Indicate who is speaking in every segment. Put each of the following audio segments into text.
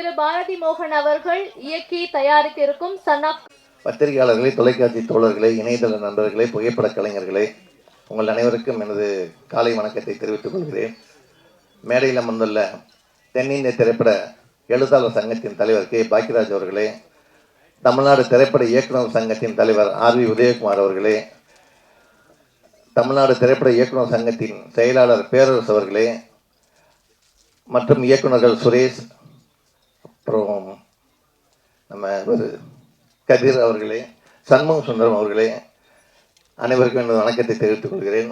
Speaker 1: திரு பாரதி மோகன் அவர்கள் இயக்கி தயாரித்திருக்கும் சன் ஆஃப்
Speaker 2: பத்திரிகையாளர்களே தொலைக்காட்சி தோழர்களே இணையதள நண்பர்களே புகைப்பட கலைஞர்களே உங்கள் அனைவருக்கும் எனது காலை வணக்கத்தை தெரிவித்துக் கொள்கிறேன். மேடையில் அமர்ந்துள்ள தென்னிந்திய திரைப்பட எழுத்தாளர் சங்கத்தின் தலைவர் கே. பாக்கியராஜ் அவர்களே தமிழ்நாடு திரைப்பட இயக்குனர் சங்கத்தின் தலைவர் ஆர். வி. உதயகுமார் அவர்களே தமிழ்நாடு திரைப்பட இயக்குனர் சங்கத்தின் செயலாளர் பேரரசு அவர்களே மற்றும் இயக்குனர்கள் சுரேஷ் அப்புறம் நம்ம ஒரு கதிர் அவர்களே சண்முக சுந்தரம் அவர்களே அனைவருக்கும் எனது வணக்கத்தை தெரிவித்துக் கொள்கிறேன்.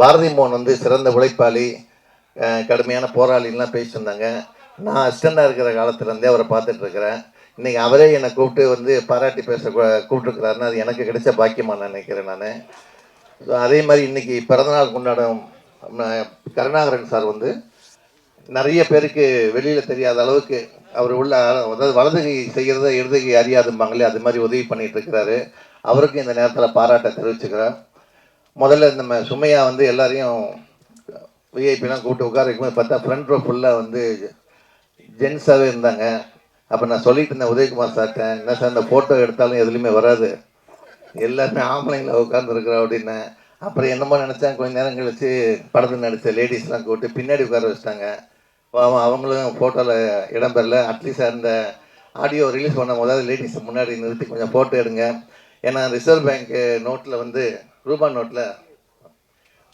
Speaker 2: பாரதி மோகன் வந்து சிறந்த உழைப்பாளி கடுமையான போராளின்லாம் பேசியிருந்தாங்க நான் அசிஸ்டண்டாக இருக்கிற காலத்துலேருந்தே அவரை பார்த்துட்டு இருக்கிறேன் இன்றைக்கி அவரே என்னை கூப்பிட்டு வந்து பாராட்டி பேச கூப்பிட்டுருக்கிறாருன்னு அது எனக்கு கிடைச்ச பாக்கியமாக நான் நினைக்கிறேன் நான். ஸோ அதே மாதிரி இன்னைக்கு பிறந்தநாள் கொண்டாடும் கருணாகரன் சார் வந்து நிறைய பேருக்கு வெளியில் தெரியாத அளவுக்கு அவர் உள்ள அதாவது வலது கை செய்கிறத இடது கை அறியாதும்பாங்களே அது மாதிரி உதவி பண்ணிட்டு இருக்கிறாரு. அவருக்கும் இந்த நேரத்தில் பாராட்ட தெரிவிச்சுக்கிறேன். முதல்ல நம்ம சுமையா வந்து எல்லாரையும் விஐபிலாம் கூப்பிட்டு உட்கார வைக்கும்போது பார்த்தா ஃப்ரண்ட் ரோ ஃபுல்லாக வந்து ஜென்ஸாகவே இருந்தாங்க. அப்போ நான் சொல்லிட்டு இருந்தேன் உதயகுமார் சார்ட்ட என்ன சார் இந்த ஃபோட்டோ எடுத்தாலும் எதுலேயுமே வராது. எல்லாருமே ஆம்பளைங்கள உட்காந்துருக்குறோம் அப்படின்னு. அப்புறம் என்னமோ நினச்சேன் கொஞ்ச நேரம் கழிச்சு படத்தில் நடித்த லேடிஸ்லாம் கூப்பிட்டு பின்னாடி உட்கார வச்சிட்டாங்க. பாவம் அவங்களும் ஃபோட்டோவில் இடம்பெறல அட்லீஸ்ட் அந்த ஆடியோ ரிலீஸ் பண்ணும் முதல்ல லேடிஸ் முன்னாடி நிறுத்தி கொஞ்சம் ஃபோட்டோ எடுங்க. ஏன்னா ரிசர்வ் பேங்க்கு நோட்டில் வந்து ரூபா நோட்டில்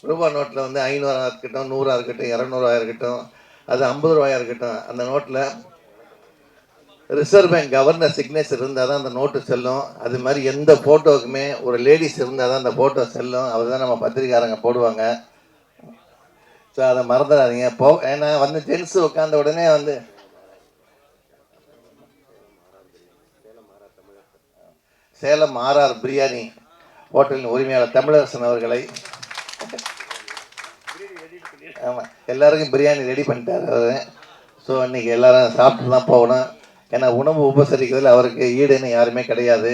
Speaker 2: ரூபா நோட்டில் வந்து ஐநூறாக இருக்கட்டும் நூறாக இருக்கட்டும் இரநூறுவா இருக்கட்டும் அது ஐம்பது ரூபாயாக இருக்கட்டும் அந்த நோட்டில் ரிசர்வ் பேங்க் கவர்னர் சிக்னேச்சர் இருந்தால் தான் அந்த நோட்டு செல்லும். அது மாதிரி எந்த ஃபோட்டோவுக்குமே ஒரு லேடிஸ் இருந்தால் தான் அந்த ஃபோட்டோ செல்லும். அவர் தான் நம்ம பத்திரிக்காரங்க போடுவாங்க. ஸோ அதை மறந்துடாதீங்க. போ ஏன்னா வந்து ஜென்ஸ் உட்காந்த உடனே வந்து சேலம் ஆர்ஆர் பிரியாணி ஹோட்டலின் உரிமையாளர் தமிழரசன் அவர்களை. ஆமாம் எல்லாருக்கும் பிரியாணி ரெடி பண்ணிட்டார் அவர். ஸோ இன்றைக்கி எல்லாரும் சாப்பிட்டு தான் போகணும். ஏன்னா உணவு உபசரிக்கிறதுல அவருக்கு ஈடுன்னு யாருமே கிடையாது.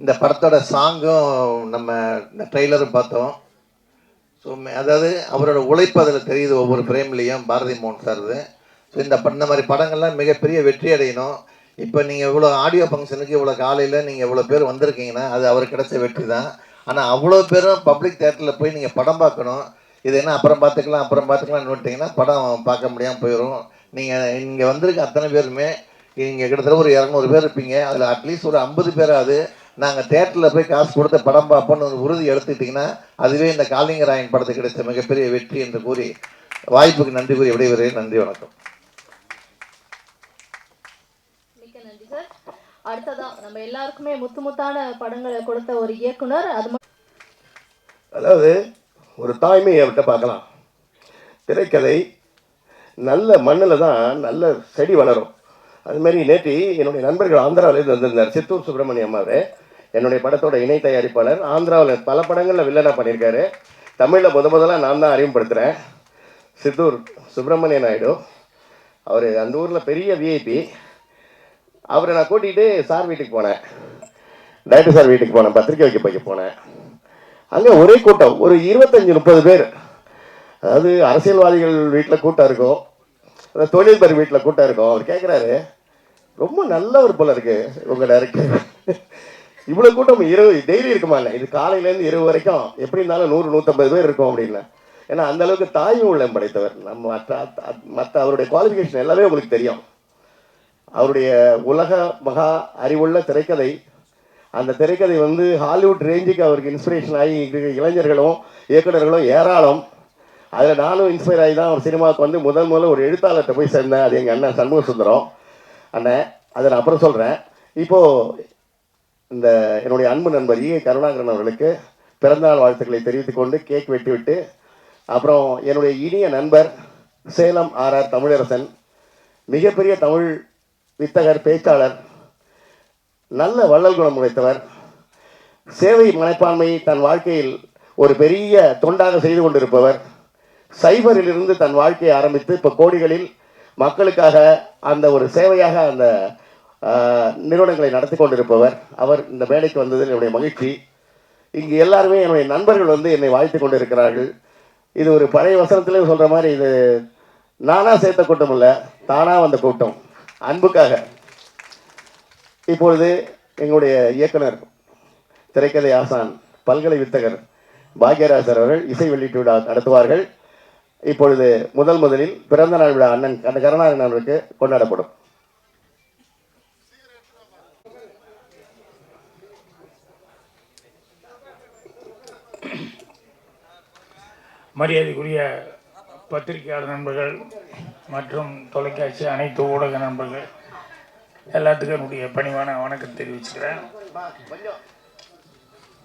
Speaker 2: இந்த படத்தோட சாங்கும் நம்ம ட்ரெய்லரும் பார்த்தோம். ஸோ அதாவது அவரோட உழைப்பு அதில் தெரியுது ஒவ்வொரு பிரேம்லேயும் பாரதி மோகன் சார்து ஸோ இந்த இந்த மாதிரி படங்கள்லாம் மிகப்பெரிய வெற்றி அடையணும். இப்போ நீங்கள் இவ்வளோ ஆடியோ ஃபங்க்ஷனுக்கு இவ்வளோ காலையில் நீங்கள் இவ்வளோ பேர் வந்திருக்கீங்கன்னா அது அவருக்கு கிடைச்ச வெற்றி தான். ஆனால் அவ்வளோ பேரும் பப்ளிக் தேட்டரில் போய் நீங்கள் படம் பார்க்கணும். இது என்ன அப்புறம் பார்த்துக்கலாம் அப்புறம் பார்த்துக்கலாம்னு விட்டிங்கன்னா படம் பார்க்க முடியாமல் போயிடும் நீங்கள் இங்கே வந்திருக்க அத்தனை பேருமே இங்கே கிட்டத்தட்ட ஒரு இரநூறு பேர் இருப்பீங்க. அதில் அட்லீஸ்ட் ஒரு ஐம்பது பேராது நாங்கள் தேட்டரில் போய் காசு கொடுத்து படம் பார்ப்போம்னு ஒரு உறுதி எடுத்துக்கிட்டிங்கன்னா அதுவே இந்த காளிங்கராயன் படத்துக்கு கிடைச்ச மிகப்பெரிய வெற்றி என்று கூறி வாய்ப்புக்கு நன்றி கூறி விடைபெறுகிறேன். நன்றி வணக்கம்.
Speaker 1: மிக்க நன்றி சார் அடுத்ததா நம்ம எல்லாருக்குமே முத்து முத்தான படங்களை கொடுத்த ஒரு இயக்குனர் அது
Speaker 3: அதாவது ஒரு தாய்மை அவர்கிட்ட பார்க்கலாம். திரைக்கதை நல்ல மண்ணில் தான் நல்ல செடி வளரும். அது மாதிரி நேற்று என்னுடைய நண்பர்கள் ஆந்திராவிலேருந்து வந்திருந்தார். சித்தூர் சுப்பிரமணியம் அவர். என்னுடைய படத்தோட இணை தயாரிப்பாளர் ஆந்திராவில் பல படங்களில் வில்லனாக பண்ணியிருக்காரு. தமிழில் முத முதலாக நான் தான் அறிமுகப்படுத்துகிறேன் சித்தூர் சுப்பிரமணிய நாயுடு. அவர் அந்த ஊரில் பெரிய விஐபி அவரை நான் கூட்டிகிட்டு சார் வீட்டுக்கு போனேன். டைரக்டர் சார் வீட்டுக்கு போனேன். பத்திரிக்கை வைக்க போய்க்க போனேன். அங்கே ஒரே கூட்டம். ஒரு இருபத்தஞ்சி முப்பது பேர். அதாவது அரசியல்வாதிகள் வீட்டில் கூட்டம் இருக்கும். அந்த தொழில்பர் வீட்டில் கூட்டம் இருக்கும். அவர் கேட்குறாரு ரொம்ப நல்லவர் போல இருக்கு உங்கள் டேரக்டர் இவ்வளோ கூட்டம் இரவு டெய்லி இருக்குமா இல்லை? இது காலையிலேருந்து இரவு வரைக்கும் எப்படி இருந்தாலும் நூறு நூற்றம்பது பேர் இருக்கும் அப்படின்னா ஏன்னா அந்த அளவுக்கு தாய்மை உள்ளம் படைத்தவர். நம்ம மற்ற மற்ற அவருடைய குவாலிஃபிகேஷன் எல்லாமே உங்களுக்கு தெரியும். அவருடைய உலக மகா அறிவுள்ள திரைக்கதை. அந்த திரைக்கதை வந்து ஹாலிவுட் ரேஞ்சுக்கு அவருக்கு இன்ஸ்பிரேஷன் ஆகி இளைஞர்களும் இயக்குனர்களும் ஏராளம். அதில் நானும் இன்ஸ்பயர் ஆகி தான் ஒரு சினிமாவுக்கு வந்து முதல் முதல்ல ஒரு எழுத்தாளர்கிட்ட போய் சேர்ந்தேன். அது எங்கள் அண்ணன் சண்முக சுந்தரம் அண்ணன் அதை நான் அப்புறம் சொல்கிறேன் இப்போது இந்த என்னுடைய அன்பு நண்பர் ஈ கருணாகரன் அவர்களுக்கு பிறந்தநாள் வாழ்த்துக்களை தெரிவித்துக் கொண்டு கேக் வெட்டிவிட்டு அப்புறம் என்னுடைய இனிய நண்பர் சேலம் ஆர்ஆர் தமிழரசன் மிகப்பெரிய தமிழ் வித்தகர் பேச்சாளர் நல்ல வள்ளல் குணம் உடைத்தவர் சேவை மனப்பான்மையை தன் வாழ்க்கையில் ஒரு பெரிய தொண்டாக செய்து கொண்டிருப்பவர் சைபரிலிருந்து தன் வாழ்க்கையை ஆரம்பித்து இப்போ கோடிகளில் மக்களுக்காக அந்த ஒரு சேவையாக அந்த நிறுவனங்களை நடத்தி கொண்டிருப்பவர். அவர் இந்த மேடைக்கு வந்ததில் என்னுடைய மகிழ்ச்சி. இங்கு எல்லாருமே என்னுடைய நண்பர்கள் வந்து என்னை வாழ்த்து கொண்டிருக்கிறார்கள். இது ஒரு பழைய வசனத்திலே சொல்கிற மாதிரி இது நானாக சேர்த்த கூட்டம் இல்லை தானாக வந்த கூட்டம். அன்புக்காக. இப்பொழுது எங்களுடைய இயக்குனர் திரைக்கதை ஆசான் பல்கலை வித்தகர் பாக்யராஜர் அவர்கள் இசை வெளியீட்டு விழா நடத்துவார்கள். இப்பொழுது முதல் முதலில் பிறந்த நாள் விழா அண்ணன் கண்ண கருணாகரன் அவர்களுக்கு கொண்டாடப்படும்.
Speaker 4: மரியாதைக்குரிய பத்திரிகையாளர் நண்பர்கள் மற்றும் தொலைக்காட்சி அனைத்து ஊடக நண்பர்கள் எல்லாத்துக்கும் என்னுடைய பணிவான வணக்கம் தெரிவிச்சுக்கிறேன்.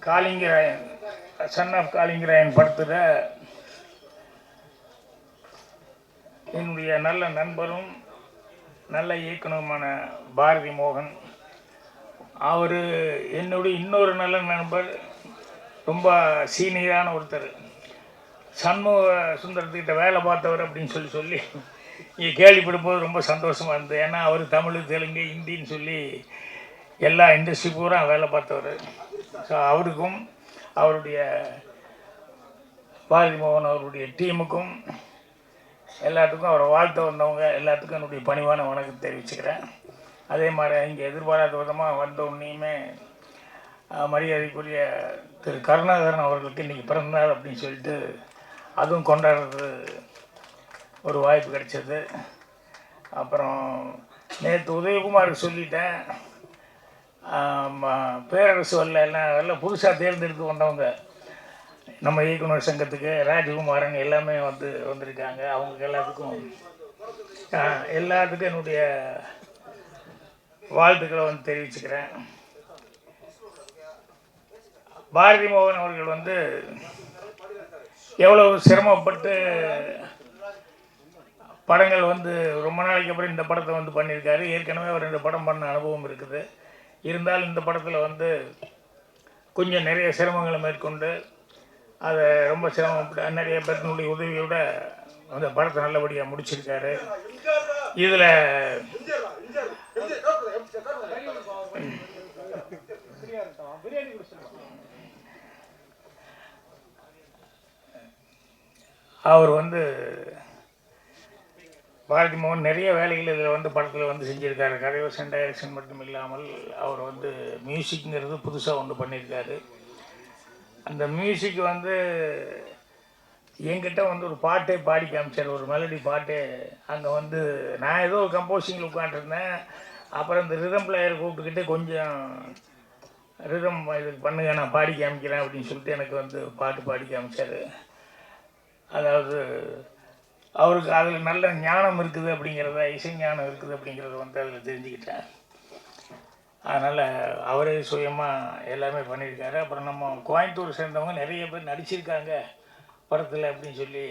Speaker 4: காளிங்கராயன் சன் ஆஃப் காளிங்கராயன் படத்தில் என்னுடைய நல்ல நண்பரும் நல்ல இயக்குனருமான பாரதி மோகன். அவர் என்னுடைய இன்னொரு நல்ல நண்பர் ரொம்ப சீனியரான ஒருத்தர். சண்முக சுந்தரத்துக்கிட்ட வேலை பார்த்தவர் அப்படின்னு சொல்லி சொல்லி இங்கே கேள்விப்படும்போது ரொம்ப சந்தோஷமாக இருந்தது. ஏன்னா அவர் தமிழ் தெலுங்கு ஹிந்தின்னு சொல்லி எல்லா இண்டஸ்ட்ரி பூரா வேலை பார்த்தவர். ஸோ அவருக்கும் அவருடைய பாரதி மோகன் அவருடைய டீமுக்கும் எல்லாத்துக்கும் அவரை வாழ்த்த வந்தவங்க எல்லாத்துக்கும் என்னுடைய பணிவான வணக்கம் தெரிவிச்சுக்கிறேன். அதே மாதிரி இங்கே எதிர்பாராத விதமாக வந்த உடனேயுமே மரியாதைக்குரிய திரு கருணாகரன் அவர்களுக்கு இன்றைக்கி பிறந்தநாள் அப்படின்னு சொல்லிட்டு அதுவும் கொண்டாடுறது ஒரு வாய்ப்பு கிடைச்சது. அப்புறம் நேற்று உதயகுமாருக்கு சொல்லிட்டேன். பேரரசு வரல எல்லாம் எல்லாம் புதுசாக தேர்ந்தெடுத்து வந்தவங்க நம்ம இயக்குனர் சங்கத்துக்கு ராஜகுமாரன் எல்லாமே வந்து வந்திருக்காங்க. அவங்க எல்லாத்துக்கும் எல்லாத்துக்கும் என்னுடைய வாழ்த்துக்களை வந்து தெரிவிச்சுக்கிறேன். பாரதி மோகன் அவர்கள் வந்து எவ்வளவு சிரமப்பட்டு படங்கள் வந்து ரொம்ப நாளைக்கு அப்புறம் இந்த படத்தை வந்து பண்ணியிருக்காரு ஏற்கனவே ஒரு ரெண்டு படம் பண்ண அனுபவம் இருக்குது இருந்தாலும் இந்த படத்தில் வந்து கொஞ்சம் நிறைய சிரமங்களை மேற்கொண்டு அதை ரொம்ப சிரமப்பட்டு நிறைய பேர்த்தினுடைய உதவியோட அந்த படத்தை நல்லபடியாக முடிச்சிருக்காரு இதில் அவர் வந்து பாரதி மோகன் நிறைய வேலைகள் இதில் வந்து படத்தில் வந்து செஞ்சுருக்காரு. கதைவசன் டைரக்ஷன் மட்டும் இல்லாமல் அவர் வந்து மியூசிக்ங்கிறது புதுசாக ஒன்று பண்ணியிருக்காரு. அந்த மியூசிக் வந்து என்கிட்ட வந்து ஒரு பாட்டே பாடி காமிச்சார். ஒரு மெலடி பாட்டே அங்கே வந்து நான் ஏதோ ஒரு கம்போசிங்கில் உட்காந்துருந்தேன் அப்புறம் இந்த ரிதம் பிளேயர் கூப்பிட்டுக்கிட்டு கொஞ்சம் ரிதம் இது பண்ணுங்க நான் பாடி காமிக்கிறேன் அப்படின்னு சொல்லிட்டு எனக்கு வந்து பாட்டு பாடி காமிச்சார். அதாவது அவருக்கு அதில் நல்ல ஞானம் இருக்குது அப்படிங்கிறத இசை ஞானம் இருக்குது அப்படிங்கிறத வந்து அதில் தெரிஞ்சுக்கிட்டேன் அதனால் அவரே சுயமாக எல்லாமே பண்ணியிருக்காரு. அப்புறம் நம்ம கோயம்புத்தூர் சேர்ந்தவங்க நிறைய பேர் நடிச்சிருக்காங்க படத்தில் அப்படின்னு சொல்லி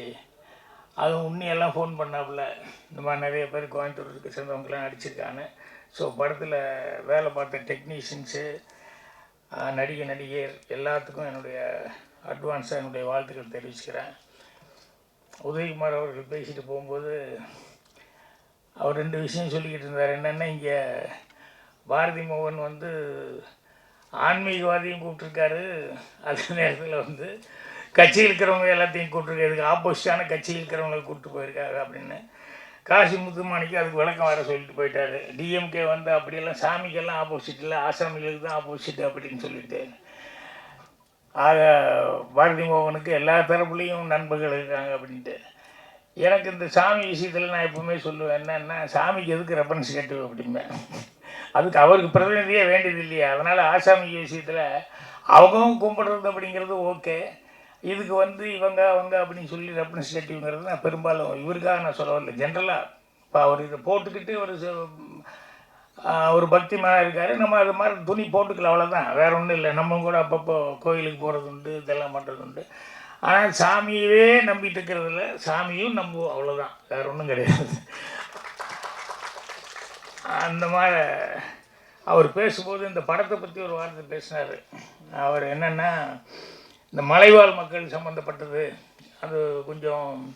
Speaker 4: அதுவும் உண்மையெல்லாம் ஃபோன் பண்ணாப்புல. இந்த மாதிரி நிறைய பேர் கோயம்புத்தூருக்கு சேர்ந்தவங்கலாம் நடிச்சிருக்காங்க. ஸோ படத்தில் வேலை பார்த்த டெக்னீஷியன்ஸு நடிகை நடிகர் எல்லாத்துக்கும் என்னுடைய அட்வான்ஸாக என்னுடைய வாழ்த்துக்கள் தெரிவிச்சுக்கிறேன். உதயகுமார் அவர்கள் பேசிட்டு போகும்போது அவர் ரெண்டு விஷயம் சொல்லிக்கிட்டு இருந்தார். என்னென்னா இங்கே பாரதி மோகன் வந்து ஆன்மீகவாதியும் கூப்பிட்ருக்காரு அதே நேரத்தில் வந்து கட்சியில் இருக்கிறவங்க எல்லாத்தையும் கூப்பிட்ருக்காரு இதுக்கு ஆப்போசிட்டான கட்சியில் இருக்கிறவங்களை கூப்பிட்டு போயிருக்காரு அப்படின்னு. காசி முத்துமாணிக்கு அதுக்கு விளக்கம் வர சொல்லிட்டு போயிட்டாரு. டிஎம்கே வந்து அப்படியெல்லாம் சாமிக்கெல்லாம் ஆப்போசிட் இல்லை ஆசாமிகளுக்கு தான் ஆப்போசிட் அப்படின்னு சொல்லிட்டு. ஆக பாரதி மோகனுக்கு எல்லா தரப்புலேயும் நண்பர்கள் இருக்காங்க அப்படின்ட்டு. எனக்கு இந்த சாமி விஷயத்தில் நான் எப்பவுமே சொல்லுவேன் என்னென்னா சாமிக்கு எதுக்கு ரெஃபரன்ஸ் கேட்டு அப்படிம்பேன் அதுக்கு அவருக்கு பிரதிநிதியே வேண்டியது இல்லையா. அதனால் ஆசாமி விஷயத்தில் அவங்களும் கும்பிடுறது அப்படிங்கிறது ஓகே. இதுக்கு வந்து இவங்க அவங்க அப்படின்னு சொல்லி ரெப்ரஸன்டேட்டிவ்ங்கிறது நான் பெரும்பாலும் இவருக்காக நான் சொல்ல வரல ஜென்ரலாக இப்போ அவர் இதை போட்டுக்கிட்டு ஒரு ச- ஒரு பக்திமானாக இருக்கார். நம்ம அது மாதிரி துணி போட்டுக்கலாம் அவ்வளோதான் வேற ஒன்றும் இல்லை. நம்ம கூட அப்பப்போ கோயிலுக்கு போகிறது உண்டு இதெல்லாம் பண்ணுறது உண்டு ஆனால் சாமியவே நம்பிட்டு இருக்கிறதில்ல சாமியும் நம்புவோம். அவ்வளோதான் வேற ஒன்றும் கிடையாது. அந்த மாதிரி அவர் பேசும்போது இந்த படத்தை பற்றி ஒரு வார்த்தை பேசினார். அவர் என்னென்னா இந்த மலைவாழ் மக்கள் சம்மந்தப்பட்டது அது கொஞ்சம்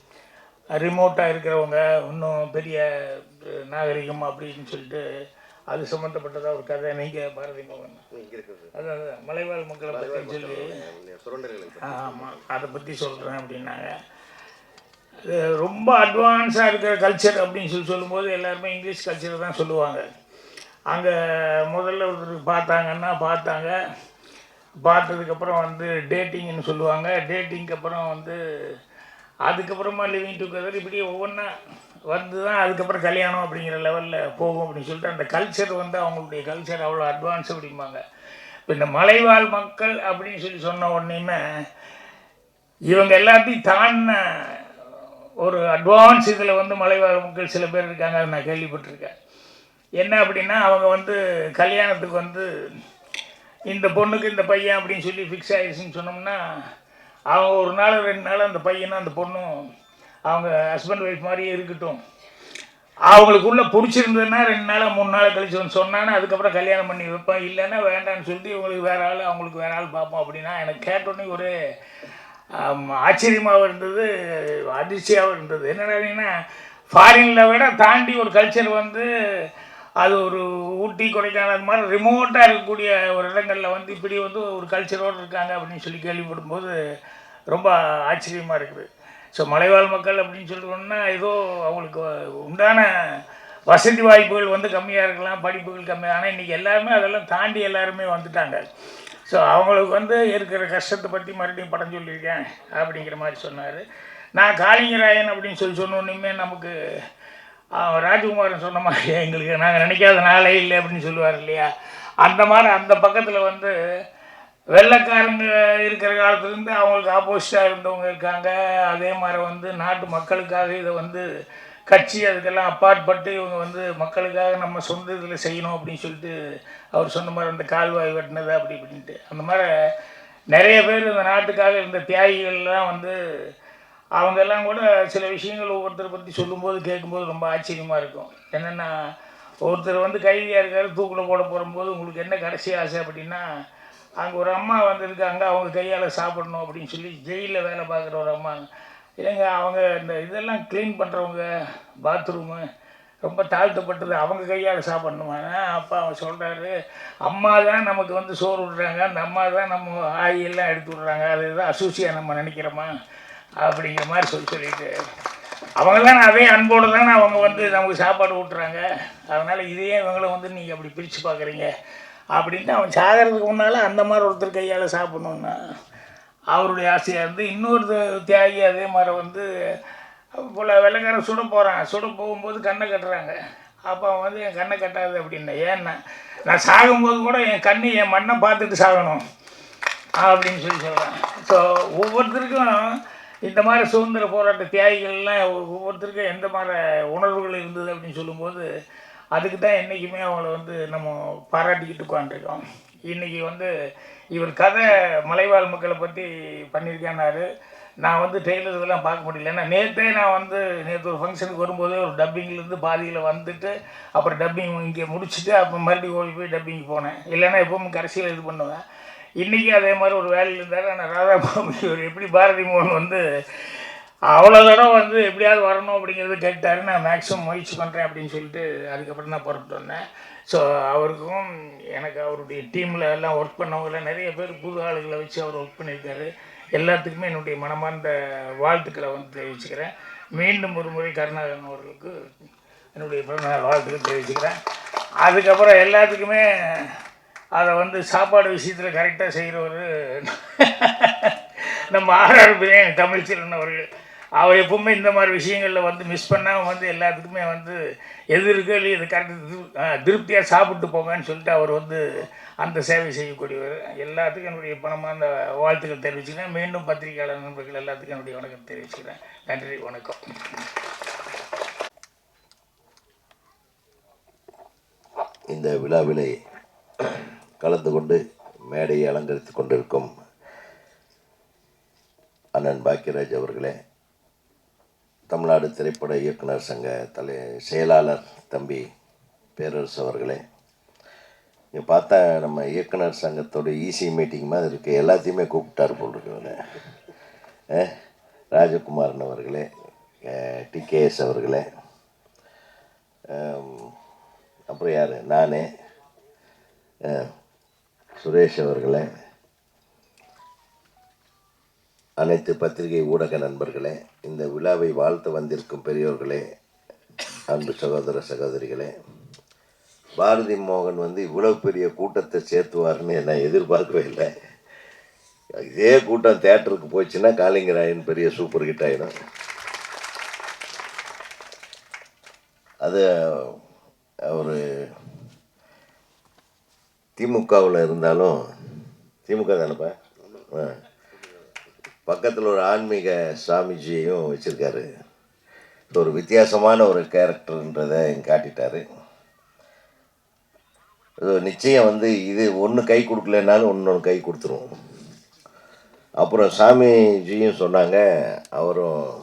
Speaker 4: ரிமோட்டாக இருக்கிறவங்க இன்னும் பெரிய நாகரிகம் அப்படின்னு சொல்லிட்டு அது சம்மந்தப்பட்டதாக ஒரு கதை. நீங்கள் பாரதி மோகன். அதான் அதான், மலைவாழ் மக்களை பற்றி சொல்லி. ஆமாம் அதை பற்றி சொல்கிறேன் அப்படின்னாங்க. ரொம்ப அட்வான்ஸாக இருக்கிற கல்ச்சர் அப்படின்னு சொல்லி சொல்லும்போது எல்லாருமே இங்கிலீஷ் கல்ச்சர் தான் சொல்லுவாங்க. அங்கே முதல்ல ஒருத்தர் பார்த்தாங்கன்னா பார்த்தாங்க. பார்த்ததுக்கப்புறம் வந்து டேட்டிங்னு சொல்லுவாங்க. டேட்டிங்க்கு அப்புறம் வந்து அதுக்கப்புறமா லிவிங் டுகெதர் இப்படி ஒவ்வொன்றா வந்து தான் அதுக்கப்புறம் கல்யாணம் அப்படிங்கிற லெவலில் போகும் அப்படின்னு சொல்லிட்டு அந்த கல்ச்சர் வந்து அவங்களுடைய கல்ச்சர் அவ்வளோ அட்வான்ஸ் அப்படிம்பாங்க. இப்போ இந்த மலைவாழ் மக்கள் அப்படின்னு சொல்லி சொன்ன உடனேயுமே இவங்க எல்லாத்தையும் தாண்டின ஒரு அட்வான்ஸ் இதில் வந்து மலைவாழ் மக்கள் சில பேர் இருக்காங்க அதை நான் கேள்விப்பட்டிருக்கேன். என்ன அப்படின்னா அவங்க வந்து கல்யாணத்துக்கு வந்து இந்த பொண்ணுக்கு இந்த பையன் அப்படின்னு சொல்லி ஃபிக்ஸ் ஆயிடுச்சுன்னு சொன்னோம்னா அவங்க ஒரு நாள் ரெண்டு நாள் அந்த பையனும் அந்த பொண்ணும் அவங்க ஹஸ்பண்ட் ஒய்ஃப் மாதிரியே இருக்கட்டும். அவங்களுக்குள்ள பிடிச்சிருந்ததுன்னா ரெண்டு நாள் மூணு நாள் கழிச்சு வந்து சொன்னான்னா அதுக்கப்புறம் கல்யாணம் பண்ணி வைப்பேன். இல்லைன்னா வேண்டாம்னு சொல்லிட்டு இவங்களுக்கு வேற ஆள் அவங்களுக்கு வேற ஆள் பார்ப்போம் அப்படின்னா எனக்கு கேட்டோன்னே ஒரு ஆச்சரியமாகவும் இருந்தது அதிர்ச்சியாகவும் இருந்தது. என்னடாங்கன்னா ஃபாரினில் விட தாண்டி ஒரு கல்ச்சர் வந்து அது ஒரு ஊட்டி கொடைக்கானல் மாதிரி ரிமோட்டாக இருக்கக்கூடிய ஒரு இடங்களில் வந்து இப்படி வந்து ஒரு கல்ச்சரோடு இருக்காங்க அப்படின்னு சொல்லி கேள்விப்படும்போது ரொம்ப ஆச்சரியமாக இருக்குது. ஸோ மலைவாழ் மக்கள் அப்படின்னு சொல்லிட்டோம்னா ஏதோ அவங்களுக்கு உண்டான வசதி வாய்ப்புகள் வந்து கம்மியாக இருக்கலாம் படிப்புகள் கம்மியாக ஆனால் இன்றைக்கி எல்லாருமே அதெல்லாம் தாண்டி எல்லாருமே வந்துட்டாங்க. ஸோ அவங்களுக்கு வந்து இருக்கிற கஷ்டத்தை பற்றி மறுபடியும் படம் சொல்லியிருக்கேன் அப்படிங்கிற மாதிரி சொன்னார். நான் காளிங்கராயன் அப்படின்னு சொல்லி சொன்னோன்னுமே நமக்கு ராஜகுமாரன் சொன்ன மாதிரி எங்களுக்கு நாங்கள் நினைக்காத நாளே இல்லை அப்படின்னு சொல்லுவார் இல்லையா? அந்த மாதிரி அந்த பக்கத்தில் வந்து வெள்ளைக்காரங்க இருக்கிற காலத்துலேருந்து அவங்களுக்கு ஆப்போசிட்டாக இருந்தவங்க இருக்காங்க. அதே மாதிரி வந்து நாட்டு மக்களுக்காக இதை வந்து கட்சி அதுக்கெல்லாம் அப்பாற்பட்டு இவங்க வந்து மக்களுக்காக நம்ம சொந்த இதில் செய்யணும் அப்படின்னு சொல்லிட்டு அவர் சொன்ன மாதிரி அந்த கால்வாய் வெட்டினது அப்படி இப்படின்ட்டு. அந்த மாதிரி நிறைய பேர் இந்த நாட்டுக்காக இருந்த தியாகிகள்லாம் வந்து அவங்கெல்லாம் கூட சில விஷயங்கள் ஒவ்வொருத்தரை பற்றி சொல்லும்போது கேட்கும்போது ரொம்ப ஆச்சரியமாக இருக்கும். என்னென்னா ஒருத்தர் வந்து கைதியாக இருக்கார் தூக்கில் போட போகும்போது உங்களுக்கு என்ன கடைசி ஆசை அப்படின்னா அங்கே ஒரு அம்மா வந்திருக்காங்க அவங்க கையால் சாப்பிடணும் அப்படின்னு சொல்லி ஜெயிலில் வேலை பார்க்குற ஒரு அம்மா. இல்லைங்க அவங்க இந்த இதெல்லாம் க்ளீன் பண்ணுறவங்க பாத்ரூமு ரொம்ப தாழ்த்தப்பட்டது அவங்க கையால் சாப்பிடணுமா? அப்பா அவன் சொல்கிறாரு அம்மா தான் நமக்கு வந்து சோறு விடுறாங்க அந்த அம்மா தான் நம்ம ஆயெல்லாம் எடுத்து விட்றாங்க அது தான் அசூசியாக நம்ம நினைக்கிறோமா? அப்படிங்கிற மாதிரி சொல்லி சொல்லிட்டு அவங்க தான் அதே அன்போடு தானே அவங்க வந்து நமக்கு சாப்பாடு ஊட்டுறாங்க. அதனால் இதையே இவங்கள வந்து நீங்கள் அப்படி பிரித்து பார்க்குறீங்க. அப்படின்ட்டு அவன் சாகிறதுக்கு முன்னால் அந்த மாதிரி ஒருத்தர் கையால் சாப்பிடணுன்னா அவருடைய ஆசையாக இருந்து இன்னொரு தியாகி அதே மாதிரி வந்து போல வெள்ளக்காரன் சுட போகிறான் சுட போகும்போது கண்ணை கட்டுறாங்க. அப்போ அவன் வந்து என் கண்ணை கட்டாது அப்படின்னா ஏன்னா நான் சாகும்போது கூட என் கண்ணு என் மண்ணை பார்த்துட்டு சாகணும் அப்படின்னு சொல்லி சொல்கிறேன் ஸோ ஒவ்வொருத்தருக்கும் இந்த மாதிரி சுதந்திர போராட்ட தியாகிகள்லாம் ஒவ்வொருத்தருக்கும் எந்த மாதிரி உணர்வுகள் இருந்தது அப்படின்னு சொல்லும்போது அதுக்கு தான் என்றைக்குமே அவங்கள வந்து நம்ம பாராட்டிக்கிட்டு உட்காந்துருக்கோம் இன்றைக்கி வந்து இவர் கதை மலைவாழ் மக்களை பற்றி பண்ணியிருக்கேன்னாரு நான் வந்து டெய்லர் இதெல்லாம் பார்க்க முடியல. ஏன்னா நேற்றே நான் வந்து நேற்று ஒரு ஃபங்க்ஷனுக்கு வரும்போதே ஒரு டப்பிங்லேருந்து பாதியில் வந்துட்டு அப்புறம் டப்பிங் இங்கே முடிச்சுட்டு அப்புறம் மறுபடியும் ஓடி போய் டப்பிங் போனேன். இல்லைன்னா எப்பவும் கடைசியில் இது பண்ணுவேன். இன்றைக்கி அதே மாதிரி ஒரு வேலையில் இருந்தார். ஆனால் ராதாபாபு இவர் எப்படி பாரதி மோகன் வந்து அவ்வளோ தடவை வந்து எப்படியாவது வரணும் அப்படிங்கிறது கேட்டார். நான் மேக்ஸிமம் முயற்சி பண்ணுறேன் அப்படின்னு சொல்லிட்டு அதுக்கப்புறம் தான் புறப்பட்டு வந்தேன். ஸோ அவருக்கும் எனக்கு அவருடைய டீமில் எல்லாம் ஒர்க் பண்ணவங்கள நிறைய பேர் புது ஆளுகளை வச்சு அவர் ஒர்க் பண்ணியிருக்காரு. எல்லாத்துக்குமே என்னுடைய மனமார்ந்த வாழ்த்துக்களை வந்து தெரிவிச்சுக்கிறேன். மீண்டும் ஒரு முறை கருணாகரன் அவர்களுக்கு என்னுடைய பிறந்தநாள் வாழ்த்துக்கள் தெரிவிச்சுக்கிறேன். அதுக்கப்புறம் எல்லாத்துக்குமே அதை வந்து சாப்பாடு விஷயத்தில் கரெக்டாக செய்கிறவர் நம்ம ஆர்ஆர் பிரியாணி தமிழ்ச்செல்வன் அவர்கள். அவர் எப்பவுமே இந்த மாதிரி விஷயங்களில் வந்து மிஸ் பண்ணாமல் வந்து எல்லாத்துக்குமே வந்து எது இருக்கோ இல்லையோ இது கரெக்டாக திருப்தியாக சாப்பிட்டு போங்கன்னு சொல்லிட்டு அவர் வந்து அந்த சேவை செய்யக்கூடியவர். எல்லாத்துக்கும் என்னுடைய பணமாக அந்த வாழ்த்துக்கள் தெரிவிச்சுக்கிறேன். மீண்டும் பத்திரிகையாளர் நண்பர்கள் எல்லாத்துக்கும் என்னுடைய வணக்கம் தெரிவிச்சுக்கிறேன். நன்றி வணக்கம்.
Speaker 5: இந்த விழாவிலே கலந்து கொண்டு மேடையை அலங்கரித்துக் கொண்டிருக்கும் அண்ணன் பாக்கியராஜ் அவர்களே தமிழ்நாடு திரைப்பட இயக்குனர் சங்க தலை செயலாளர் தம்பி பேரரசு அவர்களே. இங்கே பார்த்தா நம்ம இயக்குனர் சங்கத்தோட இசி மீட்டிங் மாதிரி இருக்குது எல்லாத்தையுமே கூப்பிட்டாரு போல் இருக்கு ராஜகுமாரன் அவர்களே டிகேஎஸ் அவர்களே. அப்புறம் யார்? நான். சுரேஷ் அவர்களே. அனைத்து பத்திரிகை ஊடக நண்பர்களே இந்த விழாவை வாழ்த்து வந்திருக்கும் பெரியோர்களே அன்பு சகோதர சகோதரிகளே பாரதி மோகன் வந்து இவ்வளவு பெரிய கூட்டத்தை சேர்த்துவார்னு நான் எதிர்பார்க்கவே இல்லை. இதே கூட்டம் தேட்டருக்கு போச்சுன்னா காளிங்கராயன் பெரிய சூப்பர் ஹிட் ஆயிடும். அது அவர் திமுகவில் இருந்தாலும் திமுக தானேப்பா? ஆ. பக்கத்தில் ஒரு ஆன்மீக சாமிஜியும் வச்சுருக்காரு. ஒரு வித்தியாசமான ஒரு கேரக்டர்ன்றதை காட்டிட்டாரு. அது நிச்சயம் வந்து இது ஒன்று கை கொடுக்கலனாலும் ஒன்று கை கொடுத்துரும். அப்புறம் சாமிஜியும் சொன்னாங்க அவரும்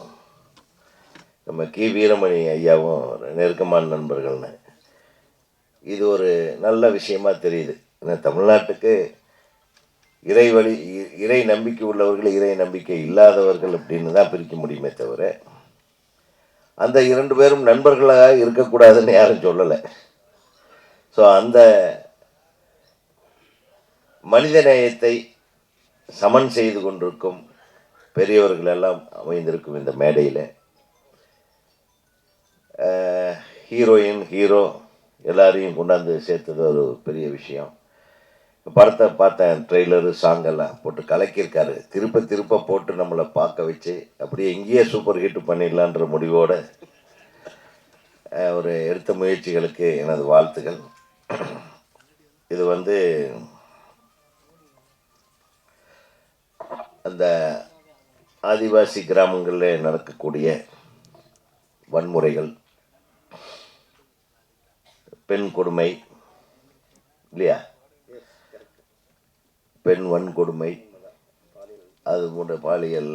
Speaker 5: நம்ம கி. வீரமணி ஐயாவும் நெருக்கமான நண்பர்கள்னு. இது ஒரு நல்ல விஷயமா தெரியுது. ஏன்னா தமிழ்நாட்டுக்கு இறை வழி இ- இறை நம்பிக்கை உள்ளவர்கள் இறை நம்பிக்கை இல்லாதவர்கள் அப்படின்னு தான் பிரிக்க முடியுமே தவிர அந்த இரண்டு பேரும் நண்பர்களாக இருக்கக்கூடாதுன்னு யாரும் சொல்லலை. ஸோ அந்த மனிதநேயத்தை சமன் செய்து கொண்டிருக்கும் பெரியவர்கள் எல்லாம் அமைந்திருக்கும் இந்த மேடையில். ஹீரோயின் ஹீரோ எல்லாரையும் கொண்டாந்து சேர்த்தது ஒரு பெரிய விஷயம். படத்தை பார்த்தேன் ட்ரெய்லரு சாங்கெல்லாம் போட்டு கலக்கியிருக்காரு. திருப்ப திருப்ப போட்டு நம்மளை பார்க்க வச்சு அப்படியே இங்கேயே சூப்பர் ஹிட் பண்ணிடலான்ற முடிவோடு ஒரு எடுத்த முயற்சிகளுக்கு எனது வாழ்த்துகள். இது வந்து அந்த ஆதிவாசி கிராமங்களில் நடக்கக்கூடிய வன்முறைகள் பெண் கொடுமை இல்லையா? பெண் வன்கொடுமை அது போன்ற பாலியல்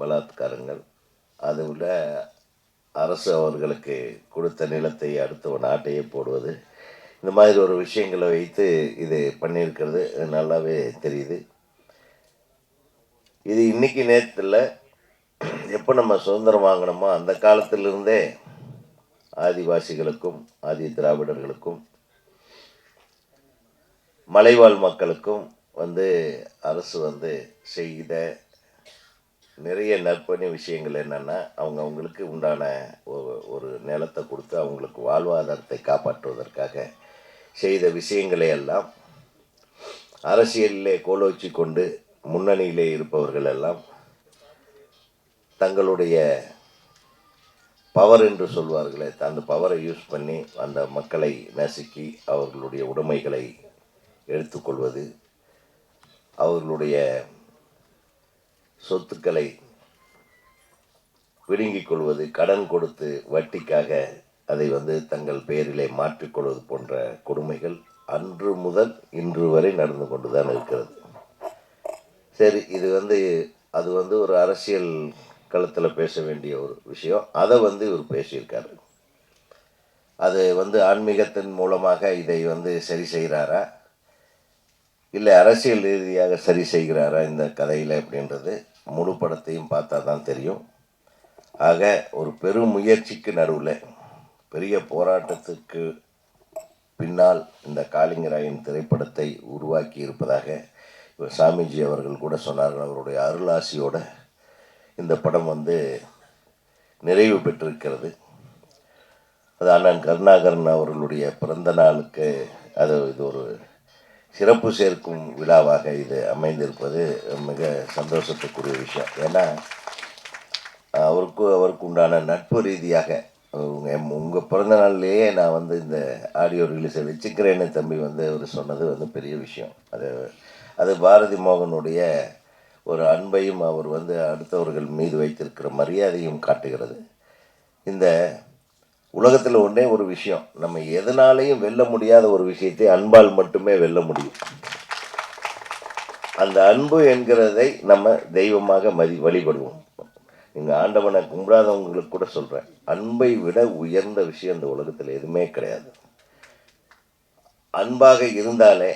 Speaker 5: பலாத்காரங்கள் அது உள்ள அரசு அவர்களுக்கு கொடுத்த நிலத்தை அடுத்தவன் ஆட்டையே போடுவது இந்த மாதிரி ஒரு விஷயங்களை வைத்து இது பண்ணியிருக்கிறது. நல்லாவே தெரியுது. இது இன்னைக்கு நேரத்தில் எப்போ நம்ம சுதந்திரம் வாங்கினோமோ அந்த காலத்திலிருந்தே ஆதிவாசிகளுக்கும் ஆதி திராவிடர்களுக்கும் மலைவாழ் மக்களுக்கும் வந்து அரசு வந்து செய்த நிறைய நற்பணி விஷயங்கள் என்னென்னா அவங்க அவங்களுக்கு உண்டான ஒரு ஒரு நிலத்தை கொடுத்து அவங்களுக்கு வாழ்வாதாரத்தை காப்பாற்றுவதற்காக செய்த விஷயங்களை எல்லாம் அரசியலிலே கோலோச்சி கொண்டு முன்னணியிலே இருப்பவர்கள் எல்லாம் தங்களுடைய பவர் என்று சொல்வார்களே அந்த பவரை யூஸ் பண்ணி அந்த மக்களை நசுக்கி அவர்களுடைய உடைமைகளை எடுத்துக்கொள்வது. அவர்களுடைய சொத்துக்களை பிடுங்கிக் கொள்வது கடன் கொடுத்து வட்டிக்காக அதை வந்து தங்கள் பெயரிலே மாற்றிக்கொள்வது போன்ற கொடுமைகள் அன்று முதல் இன்று வரை நடந்து கொண்டுதான் இருக்கிறது. சரி இது வந்து அது வந்து ஒரு அரசியல் களத்தில் பேச வேண்டிய ஒரு விஷயம். அதை வந்து இவர் பேசியிருக்காரு. அது வந்து ஆன்மீகத்தின் மூலமாக இதை வந்து சரி செய்கிறாரா? இல்லை அரசியல் ரீதியாக சரி செய்கிறாரா இந்த கதையில் அப்படின்றது முழு படத்தையும் பார்த்தா தான் தெரியும். ஆக ஒரு பெரும் முயற்சிக்கு நடுவில் பெரிய போராட்டத்துக்கு பின்னால் இந்த காளிங்கராயன் திரைப்படத்தை உருவாக்கி இருப்பதாக இவர் சாமிஜி அவர்கள் கூட சொன்னார்கள். அவருடைய அருளாசியோட இந்த படம் வந்து நிறைவு பெற்றிருக்கிறது. அது அண்ணன் கருணாகரன் அவர்களுடைய பிறந்த நாளுக்கு அது இது ஒரு சிறப்பு சேர்க்கும் விழாவாக இது அமைந்திருப்பது மிக சந்தோஷத்துக்குரிய விஷயம். ஏன்னா அவருக்கு அவருக்கு உண்டான நட்பு ரீதியாக உங்கள் பிறந்த நாள்லேயே நான் வந்து இந்த ஆடியோ ரிலீஸை வச்சுக்கிறேன்னு தம்பி வந்து அவர் சொன்னது வந்து பெரிய விஷயம். அது அது பாரதி மோகனுடைய ஒரு அன்பையும் அவர் வந்து அடுத்தவர்கள் மீது வைத்திருக்கிற மரியாதையும் காட்டுகிறது. இந்த உலகத்தில் ஒன்றே ஒரு விஷயம். நம்ம எதனாலையும் வெல்ல முடியாத ஒரு விஷயத்தை அன்பால் மட்டுமே வெல்ல முடியும். அந்த அன்பு என்கிறதை நம்ம தெய்வமாக மதி வழிபடுவோம். நீங்கள் ஆண்டவனை கும்பிடாதவங்களுக்கு கூட சொல்கிறேன் அன்பை விட உயர்ந்த விஷயம் இந்த உலகத்தில் எதுவுமே கிடையாது. அன்பாக இருந்தாலே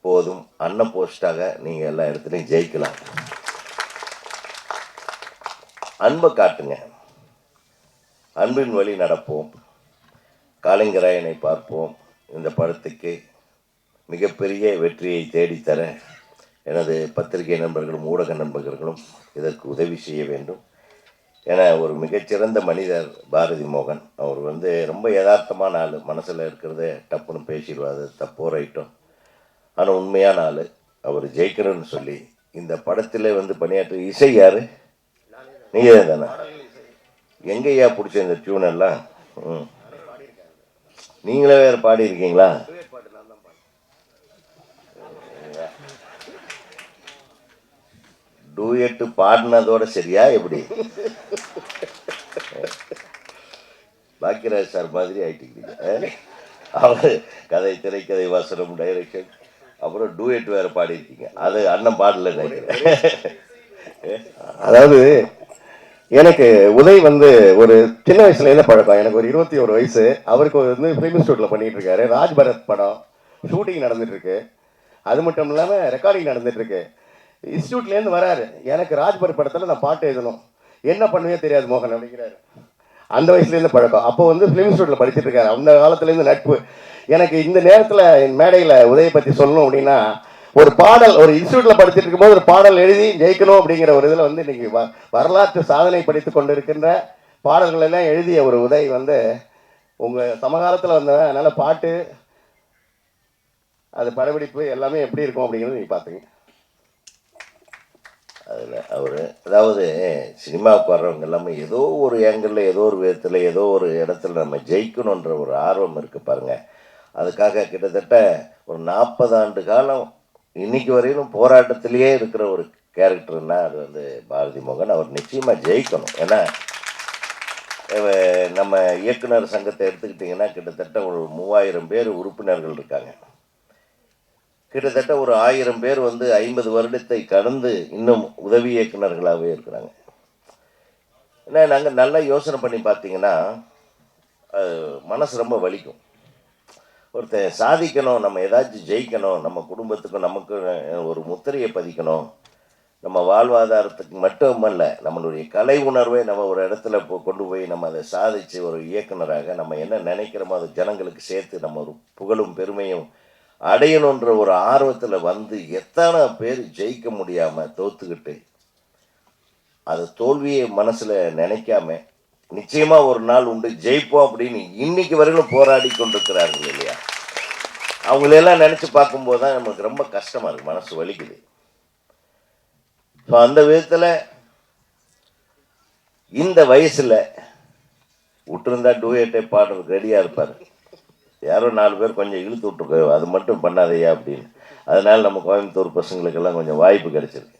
Speaker 5: போதும். அன்ன போஸ்டாக நீங்கள் எல்லா இடத்துலையும் ஜெயிக்கலாம். அன்பை காட்டுங்க. அன்பின் வழி நடப்போம். காளிங்கராயனை பார்ப்போம். இந்த படத்துக்கு மிகப்பெரிய வெற்றியை தேடித்தர எனது பத்திரிகை நண்பர்களும் ஊடக நண்பர்களும் இதற்கு உதவி செய்ய வேண்டும். என ஒரு மிகச்சிறந்த மனிதர் பாரதி மோகன். அவர் வந்து ரொம்ப யதார்த்தமான ஆள். மனசில் இருக்கிறத டப்புன்னு பேசிடுவார். தப்போ ரைட்டும் ஆனால் உண்மையான ஆள். அவர் ஜெயிக்கணும்னு சொல்லி இந்த படத்தில் வந்து பணியாற்ற இசை யார்? நீங்கள் தானே எங்கேயா பிடிச்ச இந்த டியூன் எல்லாம்? ம். நீங்களே வேறு பாடியிருக்கீங்களா? டூயட்டு பாடினதோட சரியா எப்படி? பாக்கியராஜ் சார் மாதிரி ஆயிட்டீங்க. அவர் கதை திரைக்கதை வசனம் டைரக்ஷன் அப்புறம் டூயட் வேற பாடியிருக்கீங்க. அது அண்ணன் பாடல நினைக்கிறேன்.
Speaker 3: அதாவது எனக்கு உதய் வந்து ஒரு சின்ன வயசுல இருந்து பழக்கம். எனக்கு ஒரு இருபத்தி ஒரு வயசு. அவருக்கு வந்து ஃபிலிம் இன்ஸ்டியூட்ல பண்ணிட்டு இருக்காரு. ராஜ் பரத் படம் ஷூட்டிங் நடந்துட்டு இருக்கு அது மட்டும் இல்லாம ரெக்கார்டிங் நடந்துட்டு இருக்கு இன்ஸ்டியூட்ல இருந்து வராரு. எனக்கு ராஜ்பரத் படத்தில் படத்துல நான் பாட்டு எழுதணும். என்ன பண்ணுவே தெரியாது மோகன் அப்படிங்கிறாரு. அந்த வயசுல இருந்து பழக்கம். அப்போ வந்து ஃபிலிம் இன்ஸ்டியூட்ல படிச்சுட்டு இருக்காரு. அந்த காலத்துல இருந்து நட்பு. எனக்கு இந்த நேரத்துல மேடையில உதயை பத்தி சொல்லணும் அப்படின்னா ஒரு பாடல் ஒரு இன்ஸ்டியூட்ல படிச்சுட்டு இருக்கும்போது ஒரு பாடல் எழுதி ஜெயிக்கணும் அப்படிங்கிற ஒரு இதில் வந்து இன்னைக்கு வ- வரலாற்று சாதனை படித்து கொண்டிருக்கின்ற பாடல்கள் எல்லாம் எழுதிய ஒரு உதவி வந்து உங்க சமகாலத்தில் வந்தவன் அதனால பாட்டு அது படப்பிடிப்பு எல்லாமே எப்படி இருக்கும் அப்படிங்கிறது நீங்க பாத்துங்க.
Speaker 5: அதில் அவர் அதாவது சினிமாவுக்கு வர்றவங்க எல்லாமே ஏதோ ஒரு ஏங்கிளில் ஏதோ ஒரு விதத்தில் ஏதோ ஒரு இடத்துல நம்ம ஜெயிக்கணுன்ற ஒரு ஆர்வம் இருக்குது பாருங்க. அதுக்காக கிட்டத்தட்ட ஒரு நாற்பது ஆண்டு காலம் இன்னைக்கு வரையிலும் போராட்டத்திலேயே இருக்கிற ஒரு கேரக்டர்னா அது வந்து பாரதி மோகன். அவர் நிச்சயமாக ஜெயிக்கணும். ஏன்னா நம்ம இயக்குனர் சங்கத்தை எடுத்துக்கிட்டிங்கன்னா கிட்டத்தட்ட ஒரு மூவாயிரம் பேர் உறுப்பினர்கள் இருக்காங்க. கிட்டத்தட்ட ஒரு ஆயிரம் பேர் வந்து ஐம்பது வருடத்தை கடந்து இன்னும் உதவி இயக்குனர்களாகவே இருக்கிறாங்க. ஏன்னா நாங்கள் நல்லா யோசனை பண்ணி பார்த்தீங்கன்னா மனசு ரொம்ப வலிக்கும். ஒருத்தன் சாதிக்கணும் நம்ம ஏதாச்சும் ஜெயிக்கணும் நம்ம குடும்பத்துக்கும் நமக்கு ஒரு முத்திரையை பதிக்கணும். நம்ம வாழ்வாதாரத்துக்கு மட்டுமல்ல நம்மளுடைய கலை உணர்வை நம்ம ஒரு இடத்துல இப்போ கொண்டு போய் நம்ம அதை சாதித்து ஒரு இயக்குனராக நம்ம என்ன நினைக்கிறோமோ அதை ஜனங்களுக்கு சேர்த்து நம்ம ஒரு புகழும் பெருமையும் அடையணுன்ற ஒரு ஆர்வத்தில் வந்து எத்தனை பேர் ஜெயிக்க முடியாமல் தோத்துக்கிட்டு அது தோல்வியை மனசில் நினைக்காம நிச்சயமாக ஒரு நாள் உண்டு. ஜெயிப்போம் அப்படின்னு இன்னைக்கு வரையிலும் போராடி கொண்டிருக்கிறார்கள் இல்லையா? அவங்களெல்லாம் நினச்சி பார்க்கும்போது தான் நமக்கு ரொம்ப கஷ்டமாக இருக்குது மனசு வலிக்குது. ஸோ அந்த விதத்தில் இந்த வயசில் விட்டுருந்தா டூயட்டை பாடுறதுக்கு ரெடியாக இருப்பார். யாரோ நாலு பேர் கொஞ்சம் இழுத்து விட்டுருக்கோ அது மட்டும் பண்ணாதையா அப்படின்னு. அதனால நம்ம கோயம்புத்தூர் பசங்களுக்கெல்லாம் கொஞ்சம் வாய்ப்பு கிடைச்சிருக்கு.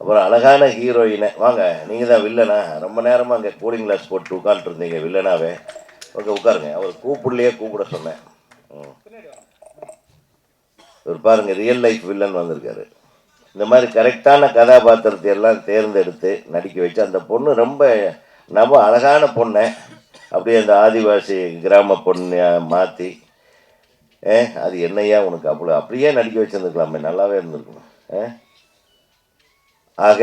Speaker 5: அப்புறம் அழகான ஹீரோயினை. வாங்க நீங்கள் தான் வில்லனா. ரொம்ப நேரமாக அங்கே கூலிங் கிளாஸ் போட்டு உட்காந்துருந்தீங்க வில்லனாவே. ஓகே உட்காருங்க. அவர் கூப்பிடலையே கூப்பிட சொன்னேன். இவர் பாருங்க ரியல் லைஃப் வில்லன் வந்திருக்காரு. இந்த மாதிரி கரெக்டான கதாபாத்திரத்தை எல்லாம் தேர்ந்தெடுத்து நடிக்க வச்சு அந்த பொண்ணு ரொம்ப நம்ம அழகான பொண்ணை அப்படியே அந்த ஆதிவாசி கிராம பொண்ணை மாற்றி ஏ அது என்னையா உனக்கு அவ்வளோ அப்படியே நடிக்க வச்சுருந்துக்கலாமே நல்லாவே இருந்திருக்கும். ஏ? ஆக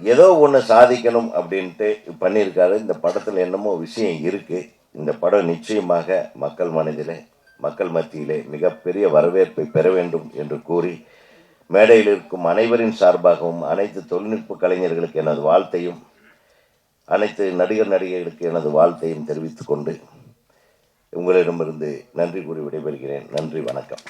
Speaker 5: ஏதோ ஒன்று சாதிக்கணும் அப்படின்ட்டு பண்ணியிருக்காரு. இந்த படத்தில் என்னமோ விஷயம் இருக்குது இந்த படம் நிச்சயமாக மக்கள் மனதிலே மக்கள் மத்தியிலே மிகப்பெரிய வரவேற்பை பெற வேண்டும் என்று கூறி மேடையில் இருக்கும் அனைவரின் சார்பாகவும் அனைத்து தொழில்நுட்ப கலைஞர்களுக்கு எனது வாழ்த்தையும் அனைத்து நடிகர் நடிகைகளுக்கு எனது வாழ்த்தையும் தெரிவித்துக்கொண்டு உங்களிடமிருந்து நன்றி கூறி விடைபெறுகிறேன். நன்றி வணக்கம்.